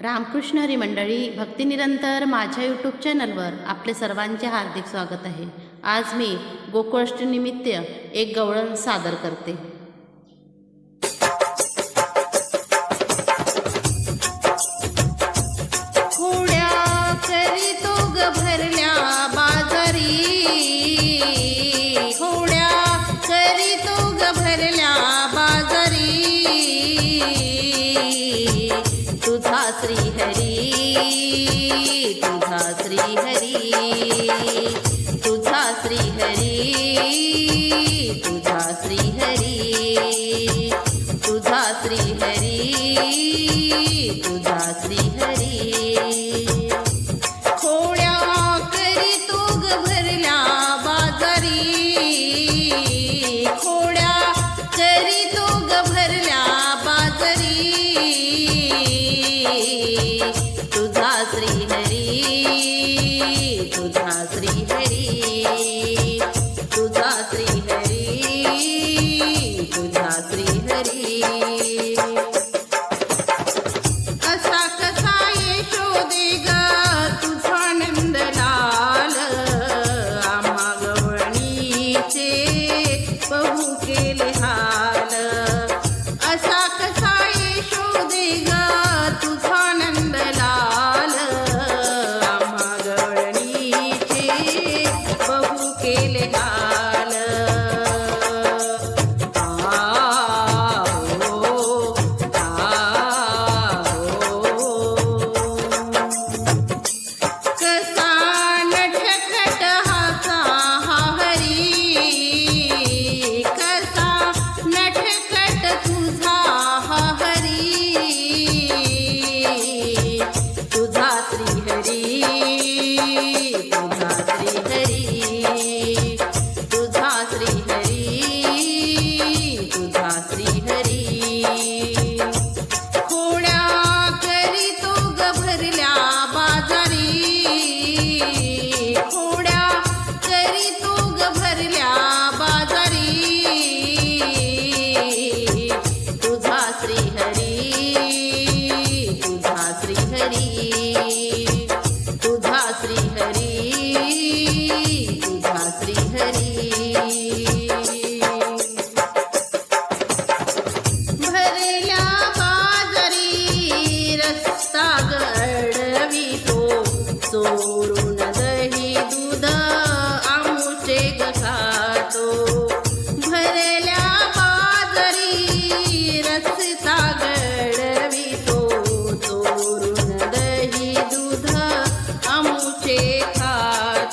रामकृष्ण हरी मंडळी भक्तिनिरंतर माझ्या यूट्यूब चॅनलवर आपले सर्वांचे हार्दिक स्वागत आहे. आज मी गोकुळाष्टमीनिमित्त एक गवळण सादर करते. श्रीहरी तुझा श्रीहरी तुझा श्रीहरी तुझा श्रीहरी तुझा तुझा